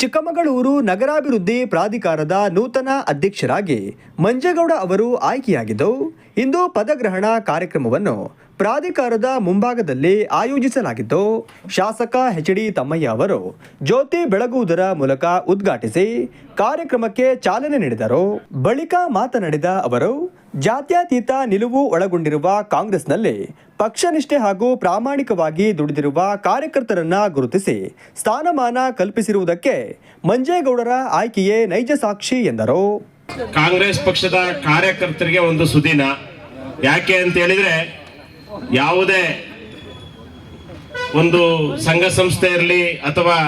ಚಿಕ್ಕಮಗಳೂರು ನಗರಾಭಿವೃದ್ಧಿ ಪ್ರಾಧಿಕಾರದ ನೂತನ ಅಧ್ಯಕ್ಷರಾಗಿ ಮಂಜೇಗೌಡ ಅವರು ಆಯ್ಕೆಯಾಗಿದ್ದು, ಇಂದು ಪದಗ್ರಹಣ ಕಾರ್ಯಕ್ರಮವನ್ನು ಪ್ರಾಧಿಕಾರದ ಮುಂಭಾಗದಲ್ಲಿ ಆಯೋಜಿಸಲಾಗಿದ್ದು, ಶಾಸಕ ಎಚ್ ಡಿ ತಮ್ಮಯ್ಯ ಅವರು ಜ್ಯೋತಿ ಬೆಳಗುವುದರ ಮೂಲಕ ಉದ್ಘಾಟಿಸಿ ಕಾರ್ಯಕ್ರಮಕ್ಕೆ ಚಾಲನೆ ನೀಡಿದರು. ಬಳಿಕ ಮಾತನಾಡಿದ ಅವರು ಜಾತ್ಯತೀತ ನಿಲುವು ಒಳಗೊಂಡಿರುವ ಕಾಂಗ್ರೆಸ್ನಲ್ಲಿ ಪಕ್ಷನಿಷ್ಠೆ ಹಾಗೂ ಪ್ರಾಮಾಣಿಕವಾಗಿ ದುಡಿದಿರುವ ಕಾರ್ಯಕರ್ತರನ್ನ ಗುರುತಿಸಿ ಸ್ಥಾನಮಾನ ಕಲ್ಪಿಸಿರುವುದಕ್ಕೆ ಮಂಜೇಗೌಡರ ಆಯ್ಕೆಯೇ ನೈಜ ಸಾಕ್ಷಿ ಎಂದರು. ಕಾಂಗ್ರೆಸ್ ಪಕ್ಷದ ಕಾರ್ಯಕರ್ತರಿಗೆ ಒಂದು ಸುದಿನ. ಯಾಕೆ ಅಂತ ಹೇಳಿದ್ರೆ ಯಾವುದೇ ಒಂದು ಸಂಘ ಸಂಸ್ಥೆ ಇರಲಿ ಅಥವಾ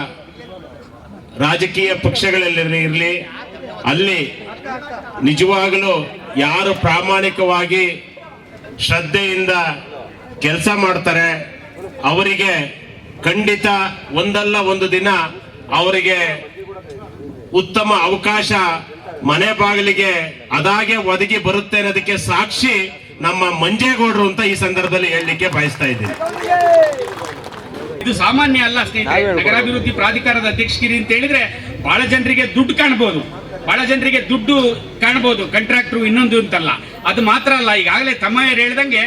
ರಾಜಕೀಯ ಪಕ್ಷಗಳಲ್ಲಿ ಇರಲಿ, ಅಲ್ಲಿ ನಿಜವಾಗಲೂ ಯಾರು ಪ್ರಾಮಾಣಿಕವಾಗಿ ಶ್ರದ್ಧೆಯಿಂದ ಕೆಲಸ ಮಾಡ್ತಾರೆ, ಅವರಿಗೆ ಖಂಡಿತ ಒಂದಲ್ಲ ಒಂದು ದಿನ ಅವರಿಗೆ ಉತ್ತಮ ಅವಕಾಶ ಮನೆ ಬಾಗಿಲಿಗೆ ಅದಾಗೆ ಒದಗಿ ಬರುತ್ತೆ ಅನ್ನೋದಕ್ಕೆ ಸಾಕ್ಷಿ ನಮ್ಮ ಮಂಜೇಗೌಡರು ಅಂತ ಈ ಸಂದರ್ಭದಲ್ಲಿ ಹೇಳಲಿಕ್ಕೆ ಬಯಸ್ತಾ ಇದ್ದೀನಿ. ಇದು ಸಾಮಾನ್ಯ ಅಲ್ಲ ಸ್ನೇಹಿತರೆ, ನಗರಾಭಿವೃದ್ಧಿ ಪ್ರಾಧಿಕಾರದ ಅಧ್ಯಕ್ಷಗಿರಿ ಅಂತ ಹೇಳಿದ್ರೆ ಬಹಳ ಜನರಿಗೆ ದುಡ್ಡು ಕಾಣಬಹುದು ಬಹಳ ಜನರಿಗೆ ದುಡ್ಡು ಕಾಣ್ಬೋದು ಕಾಂಟ್ರಾಕ್ಟ್ರು ಇನ್ನೊಂದು ಅಂತಲ್ಲ. ಅದು ಮಾತ್ರ ಅಲ್ಲ, ಈಗಾಗಲೇ ತಮ್ಮಯ್ಯರು ಹೇಳ್ದಂಗೆ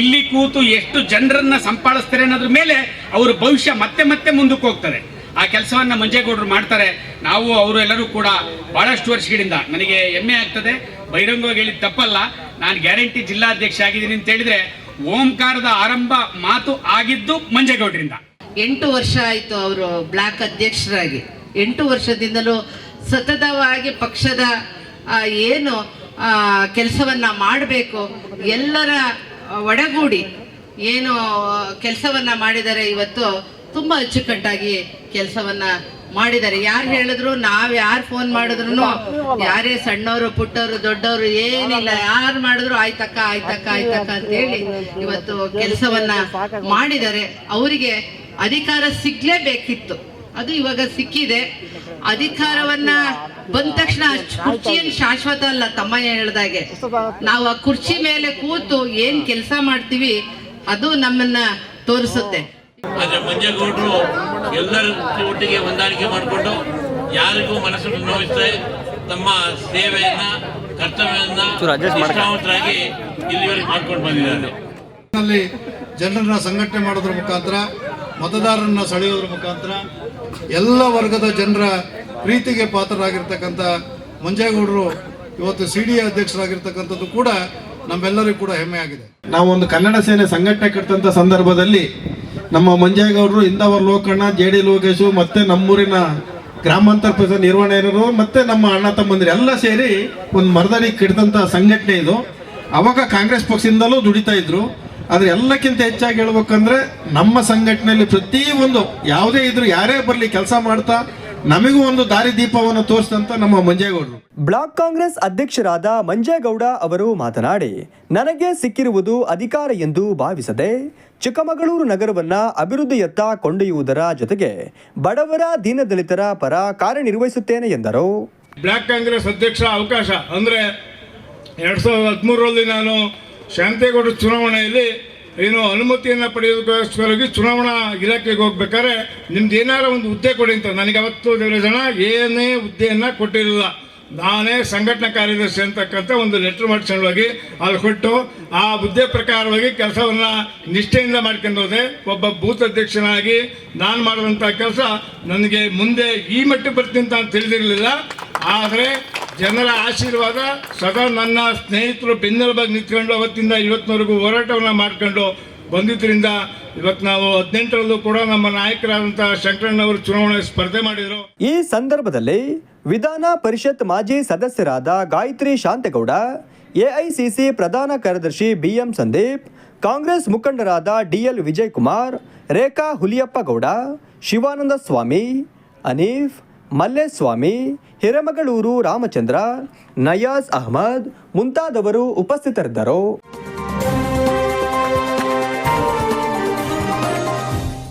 ಇಲ್ಲಿ ಕೂತು ಎಷ್ಟು ಜನರನ್ನ ಸಂಪಾದಿಸ್ತಾರೆ ಅನ್ನೋದ್ರ ಮೇಲೆ ಅವರು ಭವಿಷ್ಯ ಮತ್ತೆ ಮತ್ತೆ ಮುಂದಕ್ಕೆ ಹೋಗ್ತಾರೆ ಆ ಕೆಲಸವನ್ನ ಮಂಜೇಗೌಡರು ಮಾಡ್ತಾರೆ. ನಾವು ಅವರು ಎಲ್ಲರೂ ಕೂಡ ಬಹಳಷ್ಟು ವರ್ಷಗಳಿಂದ, ನನಗೆ ಹೆಮ್ಮೆ ಆಗ್ತದೆ. ಬಹಿರಂಗವಾಗಿ ಹೇಳಿದ ತಪ್ಪಲ್ಲ. ನಾನು ಗ್ಯಾರಂಟಿ ಜಿಲ್ಲಾಧ್ಯಕ್ಷ ಆಗಿದ್ದೀನಿ ಅಂತ ಹೇಳಿದ್ರೆ, ಓಂಕಾರದ ಆರಂಭ ಮಾತು ಆಗಿದ್ದು ಮಂಜೇಗೌಡರಿಂದ. ಎಂಟು ವರ್ಷ ಆಯಿತು ಅವರು ಬ್ಲಾಕ್ ಅಧ್ಯಕ್ಷರಾಗಿ. ಎಂಟು ವರ್ಷದಿಂದಲೂ ಸತತವಾಗಿ ಪಕ್ಷದ ಏನು ಕೆಲಸವನ್ನ ಮಾಡಬೇಕು, ಎಲ್ಲರ ಒಡಗೂಡಿ ಏನು ಕೆಲಸವನ್ನ ಮಾಡಿದರೆ ಇವತ್ತು ತುಂಬ ಅಚ್ಚುಕಟ್ಟಾಗಿ ಕೆಲಸವನ್ನ ಮಾಡಿದ್ದಾರೆ. ಯಾರು ಹೇಳಿದ್ರು, ನಾವ್ ಯಾರು ಫೋನ್ ಮಾಡಿದ್ರು ಯಾರೇ ಸಣ್ಣವರು, ಪುಟ್ಟವರು, ದೊಡ್ಡವರು ಏನಿಲ್ಲ, ಯಾರು ಮಾಡಿದ್ರು ಆಯ್ತಕ್ಕ ಆಯ್ತಕ್ಕ ಆಯ್ತಕ್ಕ ಅಂತ ಹೇಳಿ ಇವತ್ತು ಕೆಲಸವನ್ನ ಮಾಡಿದ್ದಾರೆ ಅವರಿಗೆ ಅಧಿಕಾರ ಸಿಗ್ಲೇಬೇಕಿತ್ತು. ಅದು ಇವಾಗ ಸಿಕ್ಕಿದೆ. ಅಧಿಕಾರವನ್ನ ಬಂದ ತಕ್ಷಣ ಕುರ್ಚಿ ಏನ್ ಶಾಶ್ವತ ಅಲ್ಲ ತಮ್ಮಯ್ಯ ಹೇಳ್ದಾಗೆ ನಾವು ಆ ಕುರ್ಚಿ ಮೇಲೆ ಕೂತು ಏನ್ ಕೆಲಸ ಮಾಡ್ತೀವಿ ಅದು ನಮ್ಮನ್ನ ತೋರಿಸುತ್ತೆ. ಆದರೆ ಮಂಜೇಗೌಡರು ಎಲ್ಲರ ಒಟ್ಟಿಗೆ ಹೊಂದಾಣಿಕೆ ಮಾಡಿಕೊಂಡು ಯಾರಿಗೂ ಮನಸ್ಸನ್ನು ನೋಯಿಸದೆ ತಮ್ಮ ಸೇವೆಯನ್ನ ಕರ್ತವ್ಯವನ್ನ ಇಲ್ಲಿವರೆಗೆ ಮಾಡ್ಕೊಂಡು ಬಂದಿದ್ದಾರೆ. ಜನರನ್ನ ಸಂಘಟನೆ ಮಾಡೋದ್ರ ಮುಖಾಂತರ ಮತದಾರರನ್ನ ಸೆಳೆಯೋದ್ರ ಮುಖಾಂತರ ಎಲ್ಲ ವರ್ಗದ ಜನರ ಪ್ರೀತಿಗೆ ಪಾತ್ರರಾಗಿರ್ತಕ್ಕಂಥ ಮಂಜೇಗೌಡರು ಇವತ್ತು ಸಿ ಡಿ ಅಧ್ಯಕ್ಷರಾಗಿರ್ತಕ್ಕಂಥದ್ದು ಕೂಡ ನಮ್ಮೆಲ್ಲರಿಗೂ ಕೂಡ ಹೆಮ್ಮೆ ಆಗಿದೆ ಒಂದು ಕನ್ನಡ ಸೇನೆ ಸಂಘಟನೆ ಕಟ್ಟಿದಂಥ ಸಂದರ್ಭದಲ್ಲಿ ನಮ್ಮ ಮಂಜೇಗೌಡರು, ಇಂದವರ್ ಲೋಕಣ್ಣ, ಜೆ ಡಿ ಲೋಕೇಶು, ಮತ್ತು ನಮ್ಮೂರಿನ ಗ್ರಾಮಾಂತರ ಪ್ರದೇಶ ನಿರ್ವಹಣೆಯರು, ಮತ್ತು ನಮ್ಮ ಅಣ್ಣ ತಮ್ಮಂದಿರು ಎಲ್ಲ ಸೇರಿ ಒಂದು ಮರದಲ್ಲಿ ಕಟ್ಟಿದಂಥ ಸಂಘಟನೆ ಇದು. ಅವಾಗ ಕಾಂಗ್ರೆಸ್ ಪಕ್ಷದಿಂದಲೂ ದುಡಿತಾ ಇದ್ರು. ಆದ್ರೆ ಎಲ್ಲಕ್ಕಿಂತ ಹೆಚ್ಚಾಗಿ ಹೇಳ್ಬೇಕಂದ್ರೆ ನಮ್ಮ ಸಂಘಟನೆಯಲ್ಲಿ ಪ್ರತಿಯೊಂದು ಯಾವುದೇ ಇದ್ರು ಯಾರೇ ಬರಲಿ ಕೆಲಸ ಮಾಡ್ತಾ ನಮಗೂ ಒಂದು ದಾರಿದೀಪವನ್ನು ತೋರಿಸಿದಂತ ನಮ್ಮ ಮಂಜೇಗೌಡರು. ಬ್ಲಾಕ್ ಕಾಂಗ್ರೆಸ್ ಅಧ್ಯಕ್ಷರಾದ ಮಂಜೇಗೌಡ ಅವರು ಮಾತನಾಡಿ ನನಗೆ ಸಿಕ್ಕಿರುವುದು ಅಧಿಕಾರ ಎಂದು ಭಾವಿಸದೆ ಚಿಕ್ಕಮಗಳೂರು ನಗರವನ್ನ ಅಭಿವೃದ್ಧಿಯತ್ತ ಕೊಂಡೊಯ್ಯುವುದರ ಜೊತೆಗೆ ಬಡವರ ದೀನದಲಿತರ ಪರ ಕಾರ್ಯನಿರ್ವಹಿಸುತ್ತೇನೆ ಎಂದರು. ಬ್ಲಾಕ್ ಕಾಂಗ್ರೆಸ್ ಅಧ್ಯಕ್ಷ ಅವಕಾಶ ಅಂದ್ರೆ ಎರಡ್ ಸಾವಿರದ ಹದಿಮೂರರಲ್ಲಿ ನಾನು ಶಾಂತೇಗೌಡ ಚುನಾವಣೆಯಲ್ಲಿ ಏನು ಅನುಮತಿಯನ್ನು ಪಡೆಯೋದಕ್ಕೋಸ್ಕರವಾಗಿ ಚುನಾವಣಾ ಇಲಾಖೆಗೆ ಹೋಗ್ಬೇಕಾದ್ರೆ ನಿಮ್ದು ಏನಾರ ಒಂದು ಹುದ್ದೆ ಕೊಡಿ ಅಂತ. ನನಗೆ ಅವತ್ತು ಜನ ಏನೇ ಹುದ್ದೆಯನ್ನು ಕೊಟ್ಟಿರಲಿಲ್ಲ. ನಾನೇ ಸಂಘಟನಾ ಕಾರ್ಯದರ್ಶಿ ಅಂತಕ್ಕಂಥ ಒಂದು ಲೆಟ್ರ್ ಮಾಡಿಸ್ಕೊಂಡೋಗಿ ಅಲ್ಲಿ ಕೊಟ್ಟು ಆ ಹುದ್ದೆ ಪ್ರಕಾರವಾಗಿ ಕೆಲಸವನ್ನು ನಿಷ್ಠೆಯಿಂದ ಮಾಡ್ಕೊಂಡು ಹೋದೆ. ಒಬ್ಬ ಬೂತ್ ಅಧ್ಯಕ್ಷನಾಗಿ ನಾನು ಮಾಡಿದಂಥ ಕೆಲಸ ನನಗೆ ಮುಂದೆ ಈ ಮಟ್ಟಿಗೆ ಬರ್ತೀನಿ ಅಂತ ತಿಳಿದಿರಲಿಲ್ಲ. ಆದರೆ ಜನರ ಆಶೀರ್ವಾದ ಸದಾ ನನ್ನ ಸ್ನೇಹಿತರು ಬೆನ್ನೆಲುಬಾಗಿ ನಿಂತ್ಕೊಂಡು ಅವತ್ತಿಂದ ಇವತ್ತಿನವರೆಗೂ ಹೋರಾಟವನ್ನು ಮಾಡ್ಕೊಂಡು ಬಂದಿದ್ದರಿಂದ ಇವತ್ತು ನಾವು ಹದಿನೆಂಟರಲ್ಲೂ ಕೂಡ ನಮ್ಮ ನಾಯಕರಾದಂಥ ಶಂಕರಣ್ಣವರು ಚುನಾವಣೆ ಸ್ಪರ್ಧೆ ಮಾಡಿದರು. ಈ ಸಂದರ್ಭದಲ್ಲಿ ವಿಧಾನ ಪರಿಷತ್ ಮಾಜಿ ಸದಸ್ಯರಾದ ಗಾಯತ್ರಿ ಶಾಂತೇಗೌಡ, ಎಐಸಿಸಿ ಪ್ರಧಾನ ಕಾರ್ಯದರ್ಶಿ ಬಿಎಂ ಸಂದೀಪ್, ಕಾಂಗ್ರೆಸ್ ಮುಖಂಡರಾದ ಡಿಎಲ್ ವಿಜಯಕುಮಾರ್, ರೇಖಾ ಹುಲಿಯಪ್ಪಗೌಡ, ಶಿವಾನಂದ ಸ್ವಾಮಿ, ಅನೀಫ್ ಮಲ್ಲೇಸ್ವಾಮಿ ಹಿರೇಮಗಳೂರು ರಾಮಚಂದ್ರ ನಯಾಜ್ ಅಹಮದ್ ಮುಂತಾದವರು ಉಪಸ್ಥಿತರಿದ್ದರು.